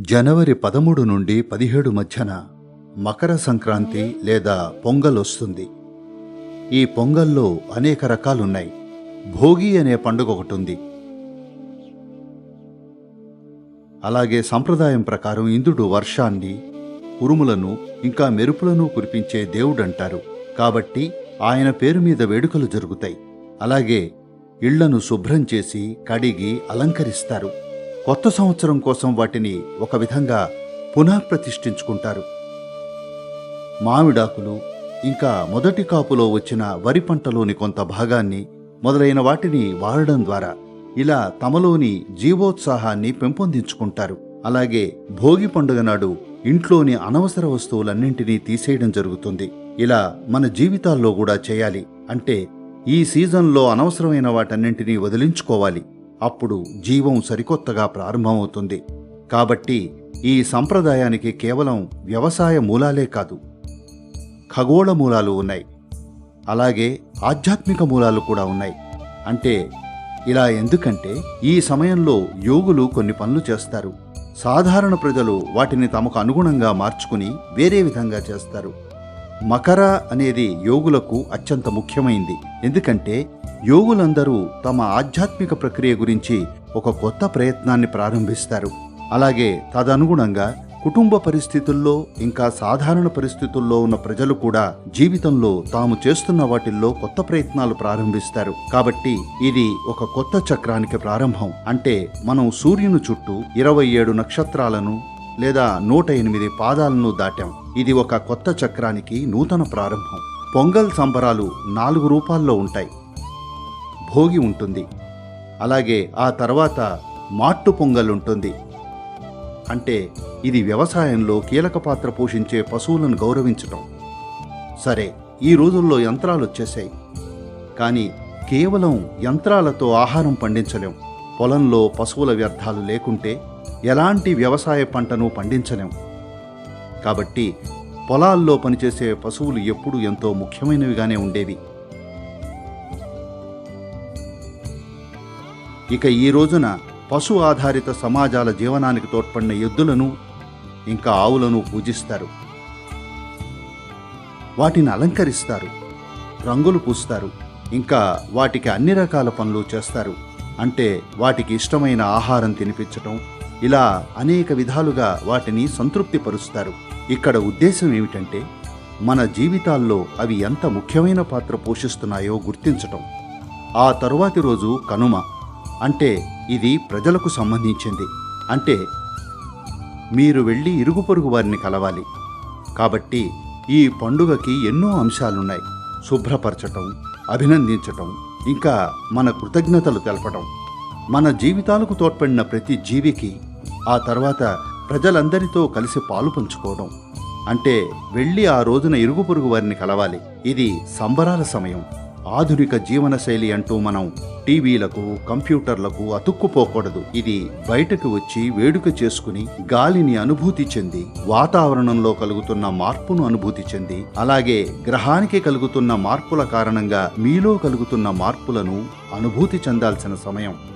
జనవరి పదమూడు నుండి పదిహేడు మధ్యన మకర సంక్రాంతి లేదా పొంగల్ వస్తుంది. ఈ పొంగల్లో అనేక రకాలున్నాయి. భోగి అనే పండుగ ఒకటి ఉంది అలాగే సంప్రదాయం ప్రకారం ఇంద్రుడు వర్షాన్ని ఉరుములను ఇంకా మెరుపులను కురిపించే దేవుడంటారు. కాబట్టి ఆయన పేరు మీద వేడుకలు జరుగుతాయి. అలాగే ఇళ్ళను శుభ్రం చేసి కడిగి అలంకరిస్తారు. కొత్త సంవత్సరం కోసం వాటిని ఒక విధంగా పునఃప్రతిష్ఠించుకుంటారు. మామిడాకులు ఇంకా మొదటి కాపులో వచ్చిన వరి పంటలోని కొంత భాగాన్ని మొదలైన వాటిని వాడడం ద్వారా ఇలా తమలోని జీవోత్సాహాన్ని పెంపొందించుకుంటారు. అలాగే భోగి పండుగ నాడు ఇంట్లోని అనవసర వస్తువులన్నింటినీ తీసేయడం జరుగుతుంది. ఇలా మన జీవితాల్లో కూడా చేయాలి. అంటే ఈ సీజన్లో అనవసరమైన వాటన్నింటినీ వదిలించుకోవాలి. అప్పుడు జీవం సరికొత్తగా ప్రారంభమవుతుంది. కాబట్టి ఈ సంప్రదాయానికి కేవలం వ్యవసాయ మూలాలే కాదు ఖగోళ మూలాలు ఉన్నాయి. అలాగే ఆధ్యాత్మిక మూలాలు కూడా ఉన్నాయి. అంటే ఇలా ఎందుకంటే ఈ సమయంలో యోగులు కొన్ని పనులు చేస్తారు. సాధారణ ప్రజలు వాటిని తమకు అనుగుణంగా మార్చుకుని వేరే విధంగా చేస్తారు. మకర అనేది యోగులకు అత్యంత ముఖ్యమైంది. ఎందుకంటే యోగులందరూ తమ ఆధ్యాత్మిక ప్రక్రియ గురించి ఒక కొత్త ప్రయత్నాన్ని ప్రారంభిస్తారు. అలాగే తదనుగుణంగా కుటుంబ పరిస్థితుల్లో ఇంకా సాధారణ పరిస్థితుల్లో ఉన్న ప్రజలు కూడా జీవితంలో తాము చేస్తున్న వాటిల్లో కొత్త ప్రయత్నాలు ప్రారంభిస్తారు. కాబట్టి ఇది ఒక కొత్త చక్రానికి ప్రారంభం. అంటే మనం సూర్యుని చుట్టూ ఇరవై ఏడు నక్షత్రాలను లేదా నూట ఎనిమిది పాదాలను దాటాం. ఇది ఒక కొత్త చక్రానికి నూతన ప్రారంభం. పొంగల్ సంబరాలు నాలుగు రూపాల్లో ఉంటాయి. భోగి ఉంటుంది. అలాగే ఆ తర్వాత మాట్టు పొంగల్ ఉంటుంది. అంటే ఇది వ్యవసాయంలో కీలక పాత్ర పోషించే పశువులను గౌరవించటం. సరే ఈ రోజుల్లో యంత్రాలు వచ్చేసాయి కానీ కేవలం యంత్రాలతో ఆహారం పండించలేం. పొలంలో పశువుల వ్యర్థాలు లేకుంటే ఎలాంటి వ్యవసాయ పంటను పండించలేం. కాబట్టి పొలాల్లో పనిచేసే పశువులు ఎప్పుడూ ఎంతో ముఖ్యమైనవిగానే ఉండేవి. ఇక ఈ రోజున పశు ఆధారిత సమాజాల జీవనానికి తోడ్పడిన ఎద్దులను ఇంకా ఆవులను పూజిస్తారు. వాటిని అలంకరిస్తారు రంగులు పూస్తారు ఇంకా వాటికి అన్ని రకాల పనులు చేస్తారు. అంటే వాటికి ఇష్టమైన ఆహారం తినిపించటం ఇలా అనేక విధాలుగా వాటిని సంతృప్తిపరుస్తారు. ఇక్కడ ఉద్దేశం ఏమిటంటే మన జీవితాల్లో అవి ఎంత ముఖ్యమైన పాత్ర పోషిస్తున్నాయో గుర్తించటం. ఆ తరువాతి రోజు కనుమ అంటే ఇది ప్రజలకు సంబంధించింది. అంటే మీరు వెళ్ళి ఇరుగు పొరుగు వారిని కలవాలి. కాబట్టి ఈ పండుగకి ఎన్నో అంశాలున్నాయి. శుభ్రపరచటం అభినందించటం ఇంకా మన కృతజ్ఞతలు తెలపటం. మన జీవితాలకు తోడ్పడిన ప్రతి జీవికి ఆ తర్వాత ప్రజలందరితో కలిసి పాలు పంచుకోవడం. అంటే వెళ్ళి ఆ రోజున ఇరుగు పొరుగు వారిని కలవాలి. ఇది సంబరాల సమయం. ఆధునిక జీవనశైలి అంటూ మనం టీవీలకు కంప్యూటర్లకు అతుక్కుపోకూడదు. ఇది బయటకు వచ్చి వేడుక చేసుకుని గాలిని అనుభూతి చెంది వాతావరణంలో కలుగుతున్న మార్పును అనుభూతి చెంది అలాగే గ్రహానికి కలుగుతున్న మార్పుల కారణంగా మీలో కలుగుతున్న మార్పులను అనుభూతి చెందాల్సిన సమయం.